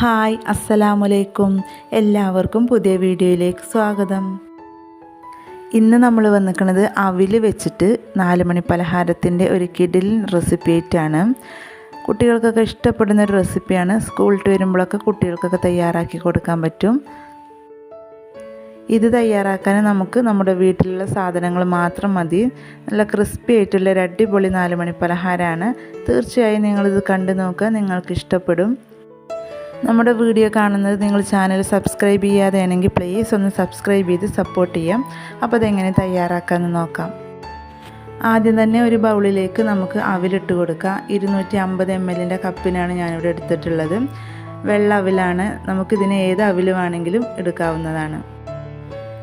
Hi അസ്സലാമലൈക്കും എല്ലാവർക്കും പുതിയ വീഡിയോയിലേക്ക് സ്വാഗതം. ഇന്ന് നമ്മൾ വന്നിരിക്കുന്നത് അവിൽ വെച്ചിട്ട് നാല് മണി പലഹാരത്തിന്റെ ഒരു കിഡിൽ റെസിപ്പി ആയിട്ടാണ് കുട്ടികൾക്കൊക്കെ ഇഷ്ടപ്പെടുന്ന ഒരു റെസിപ്പിയാണ്. സ്കൂളിൽ വരുമ്പോഴൊക്കെ കുട്ടികൾക്കൊക്കെ തയ്യാറാക്കി കൊടുക്കാൻ പറ്റും. ഇത് തയ്യാറാക്കാൻ നമുക്ക് നമ്മുടെ വീട്ടിലുള്ള സാധനങ്ങൾ മാത്രം മതി. നല്ല ക്രിസ്പി ആയിട്ടുള്ള ഒരു അടിപൊളി നാല് മണി പലഹാരമാണ്. തീർച്ചയായും നിങ്ങളിത് കണ്ടു നോക്കുക നിങ്ങൾക്ക് ഇഷ്ടപ്പെടും. നമ്മുടെ വീഡിയോ കാണുന്നത് നിങ്ങൾ ചാനൽ സബ്സ്ക്രൈബ് ചെയ്യാതെ ചെയ്യാതെയാണെങ്കിൽ പ്ലീസ് ഒന്ന് സബ്സ്ക്രൈബ് ചെയ്ത് സപ്പോർട്ട് ചെയ്യാം. അപ്പോൾ അതെങ്ങനെ തയ്യാറാക്കാമെന്ന് നോക്കാം. ആദ്യം തന്നെ ഒരു ബൗളിലേക്ക് നമുക്ക് അവിലിട്ട് കൊടുക്കാം. ഇരുന്നൂറ്റി അമ്പത് എം എല്ലിന്റെ കപ്പിനാണ് ഞാനിവിടെ എടുത്തിട്ടുള്ളത്. വെള്ള അവിലാണ്. നമുക്കിതിന് ഏത് അവിൽ വേണമെങ്കിലും എടുക്കാവുന്നതാണ്.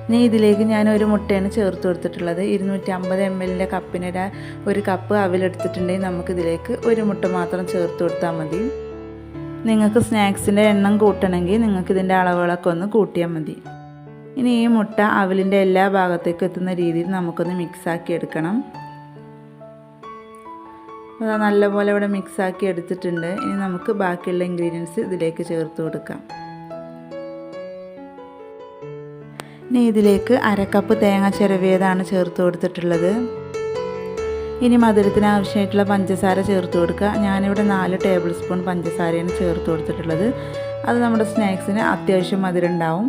ഇനി ഇതിലേക്ക് ഞാൻ ഒരു മുട്ടയാണ് ചേർത്ത് കൊടുത്തിട്ടുള്ളത്. ഇരുന്നൂറ്റി അമ്പത് എം എല്ലിന്റെ കപ്പിനിടെ ഒരു കപ്പ് അവിലെടുത്തിട്ടുണ്ടെങ്കിൽ നമുക്കിതിലേക്ക് ഒരു മുട്ട മാത്രം ചേർത്ത് കൊടുത്താൽ മതി. നിങ്ങൾക്ക് സ്നാക്സിന്റെ എണ്ണം കൂട്ടണമെങ്കിൽ നിങ്ങൾക്ക് ഇതിന്റെ അളവുകളൊക്കെ ഒന്ന് കൂട്ടിയാൽ മതി. ഇനി ഈ മുട്ട അവലിന്റെ എല്ലാ ഭാഗത്തേക്കും എത്തുന്ന രീതിയിൽ നമുക്കൊന്ന് മിക്സാക്കി എടുക്കണം. അത് നല്ലപോലെ ഇവിടെ മിക്സാക്കി എടുത്തിട്ടുണ്ട്. ഇനി നമുക്ക് ബാക്കിയുള്ള ഇൻഗ്രീഡിയൻസ് ഇതിലേക്ക് ചേർത്ത് കൊടുക്കാം. ഇനി ഇതിലേക്ക് അരക്കപ്പ് തേങ്ങ ചിരവിയതാണ് ചേർത്ത് കൊടുത്തിട്ടുള്ളത്. ഇനി മധുരത്തിന് ആവശ്യമായിട്ടുള്ള പഞ്ചസാര ചേർത്ത് കൊടുക്കുക. ഞാനിവിടെ നാല് ടേബിൾ സ്പൂൺ പഞ്ചസാരയാണ് ചേർത്ത് കൊടുത്തിട്ടുള്ളത്. അത് നമ്മുടെ സ്നാക്സിന് അത്യാവശ്യം മധുരം ഉണ്ടാവും.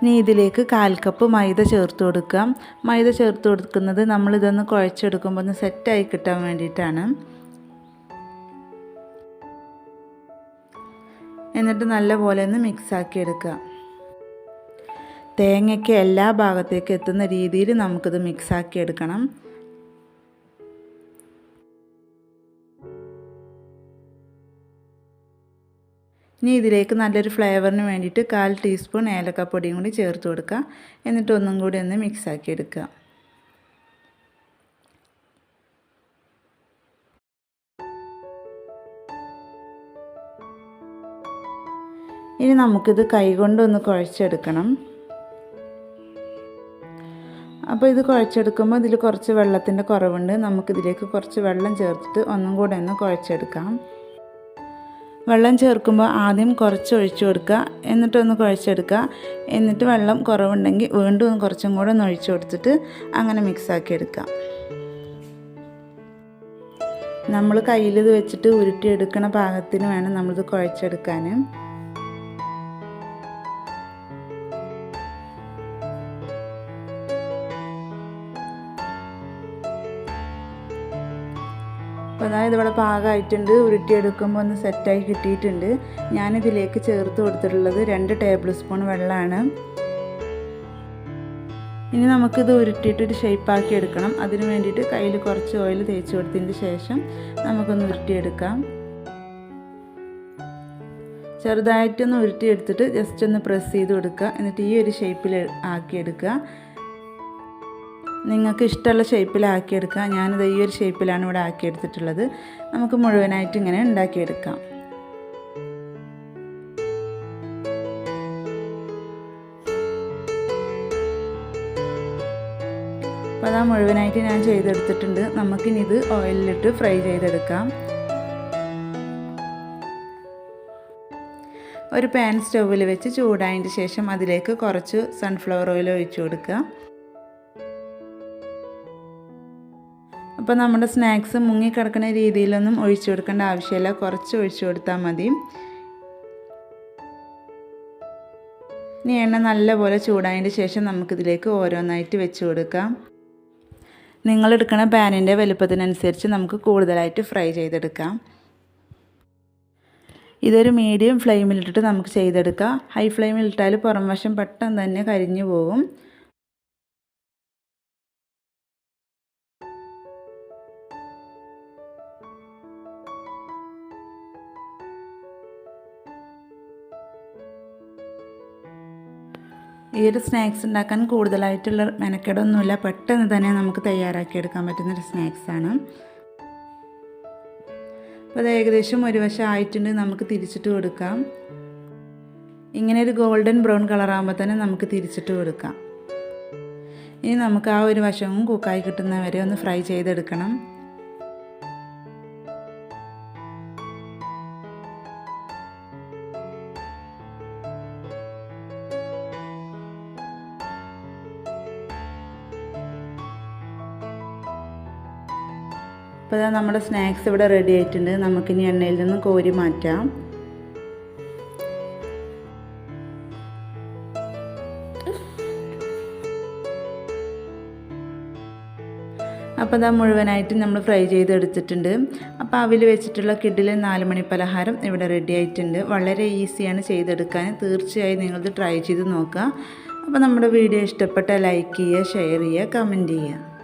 ഇനി ഇതിലേക്ക് കാൽ കപ്പ് മൈദ ചേർത്ത് കൊടുക്കാം മൈദ ചേർത്ത് കൊടുക്കുന്നത് നമ്മളിതൊന്ന് കുഴച്ചെടുക്കുമ്പോൾ ഒന്ന് സെറ്റായി കിട്ടാൻ വേണ്ടിയിട്ടാണ്. എന്നിട്ട് നല്ലപോലെ ഒന്ന് മിക്സാക്കി തേങ്ങയ്ക്ക് എല്ലാ ഭാഗത്തേക്ക് എത്തുന്ന രീതിയിൽ നമുക്കിത് മിക്സാക്കി എടുക്കണം. ഇനി ഇതിലേക്ക് നല്ലൊരു ഫ്ലേവറിന് വേണ്ടിയിട്ട് കാൽ ടീസ്പൂൺ ഏലക്കപ്പൊടിയും കൂടി ചേർത്ത് കൊടുക്കുക. എന്നിട്ട് ഒന്നും കൂടി ഒന്ന് മിക്സാക്കി എടുക്കുക. ഇനി നമുക്കിത് കൈകൊണ്ടൊന്ന് കുഴച്ചെടുക്കണം. അപ്പോൾ ഇത് കുഴച്ചെടുക്കുമ്പോൾ ഇതിൽ കുറച്ച് വെള്ളത്തിന്റെ കുറവുണ്ട്. നമുക്കിതിലേക്ക് കുറച്ച് വെള്ളം ചേർത്തിട്ട് ഒന്നും കൂടെ ഒന്ന് കുഴച്ചെടുക്കാം. വെള്ളം ചേർക്കുമ്പോൾ ആദ്യം കുറച്ച് ഒഴിച്ചു കൊടുക്കുക. എന്നിട്ടൊന്ന് കുഴച്ചെടുക്കുക. എന്നിട്ട് വെള്ളം കുറവുണ്ടെങ്കിൽ വീണ്ടും കുറച്ചും കൂടെ ഒന്ന് ഒഴിച്ചു കൊടുത്തിട്ട് അങ്ങനെ മിക്സാക്കി എടുക്കാം നമ്മൾ കയ്യിൽ ഇത് വെച്ചിട്ട് ഉരുട്ടിയെടുക്കണ പാകത്തിന് വേണം നമ്മളിത് കുഴച്ചെടുക്കാൻ. അപ്പോൾ അതായത് ഇവിടെ പാകമായിട്ടുണ്ട്. ഉരുട്ടിയെടുക്കുമ്പോൾ ഒന്ന് സെറ്റായി കിട്ടിയിട്ടുണ്ട്. ഞാനിതിലേക്ക് ചേർത്ത് കൊടുത്തിട്ടുള്ളത് രണ്ട് ടേബിൾ സ്പൂൺ വെള്ളമാണ്. ഇനി നമുക്കിത് ഉരുട്ടിയിട്ടൊരു ഷേപ്പാക്കി എടുക്കണം. അതിന് വേണ്ടിയിട്ട് കയ്യിൽ കുറച്ച് ഓയിൽ തേച്ച് കൊടുത്തതിന് ശേഷം നമുക്കൊന്ന് ഉരുട്ടിയെടുക്കാം. ചെറുതായിട്ടൊന്ന് ഉരുട്ടിയെടുത്തിട്ട് ജസ്റ്റ് ഒന്ന് പ്രസ് ചെയ്ത് കൊടുക്കുക. എന്നിട്ട് ഈ ഒരു ഷേപ്പിൽ ആക്കിയെടുക്കുക. നിങ്ങൾക്ക് ഇഷ്ടമുള്ള ഷേപ്പിലാക്കിയെടുക്കുക ഞാനിത് ഈ ഒരു ഷേപ്പിലാണ് ഇവിടെ ആക്കിയെടുത്തിട്ടുള്ളത്. നമുക്ക് മുഴുവനായിട്ട് ഇങ്ങനെ ഉണ്ടാക്കിയെടുക്കാം. അപ്പോൾ അതാ മുഴുവനായിട്ട് ഞാൻ ചെയ്തെടുത്തിട്ടുണ്ട്. നമുക്കിനി ഇത് ഓയിലിലിട്ട് ഫ്രൈ ചെയ്തെടുക്കാം. ഒരു പാൻ സ്റ്റൗവിൽ വെച്ച് ചൂടായതിന്റെ ശേഷം അതിലേക്ക് കുറച്ച് സൺഫ്ലവർ ഓയിൽ ഒഴിച്ചു കൊടുക്കുക. അപ്പോൾ നമ്മുടെ സ്നാക്സ് മുങ്ങിക്കിടക്കുന്ന രീതിയിലൊന്നും ഒഴിച്ചു കൊടുക്കേണ്ട ആവശ്യമില്ല. കുറച്ച് ഒഴിച്ചു കൊടുത്താൽ മതി. ഇനി എണ്ണ നല്ലപോലെ ചൂടായതിന് ശേഷം നമുക്കിതിലേക്ക് ഓരോന്നായിട്ട് വെച്ച് കൊടുക്കാം. നിങ്ങൾ എടുക്കുന്ന പാനിന്റെ വലുപ്പത്തിനനുസരിച്ച് നമുക്ക് കൂടുതലായിട്ട് ഫ്രൈ ചെയ്തെടുക്കാം. ഇതൊരു മീഡിയം ഫ്ലെയിമിലിട്ടിട്ട് നമുക്ക് ചെയ്തെടുക്കാം. ഹൈ ഫ്ലെയിമിലിട്ടാൽ പുറം വശം പെട്ടെന്ന് തന്നെ കരിഞ്ഞു പോകും. ഈ ഒരു സ്നാക്സ് ഉണ്ടാക്കാൻ കൂടുതലായിട്ടുള്ള മെനക്കേടൊന്നുമില്ല. പെട്ടെന്ന് തന്നെ നമുക്ക് തയ്യാറാക്കിയെടുക്കാൻ പറ്റുന്നൊരു സ്നാക്സാണ് അപ്പോൾ അത് ഏകദേശം ഒരു വശം ആയിട്ടുണ്ട്. നമുക്ക് തിരിച്ചിട്ട് കൊടുക്കാം. ഇങ്ങനെ ഒരു ഗോൾഡൻ ബ്രൗൺ കളറാകുമ്പോൾ തന്നെ നമുക്ക് തിരിച്ചിട്ട് കൊടുക്കാം. ഇനി നമുക്ക് ആ ഒരു വശവും കുക്കായി കിട്ടുന്നവരെ ഒന്ന് ഫ്രൈ ചെയ്തെടുക്കണം. അപ്പോൾ ഇതാ നമ്മുടെ സ്നാക്സ് ഇവിടെ റെഡി ആയിട്ടുണ്ട്. നമുക്കിനി എണ്ണയിൽ നിന്ന് കോരി മാറ്റാം. അപ്പോൾ അതാ മുഴുവനായിട്ട് നമ്മൾ ഫ്രൈ ചെയ്തെടുത്തിട്ടുണ്ട്. അപ്പോൾ അവിൽ വെച്ചിട്ടുള്ള കിഡിലെ നാല് മണി പലഹാരം ഇവിടെ റെഡി ആയിട്ടുണ്ട്. വളരെ ഈസിയാണ് ചെയ്തെടുക്കാൻ. തീർച്ചയായും നിങ്ങളിത് ട്രൈ ചെയ്ത് നോക്കുക. അപ്പോൾ നമ്മുടെ വീഡിയോ ഇഷ്ടപ്പെട്ട ലൈക്ക് ചെയ്യുക ഷെയർ ചെയ്യുക കമന്റ് ചെയ്യുക.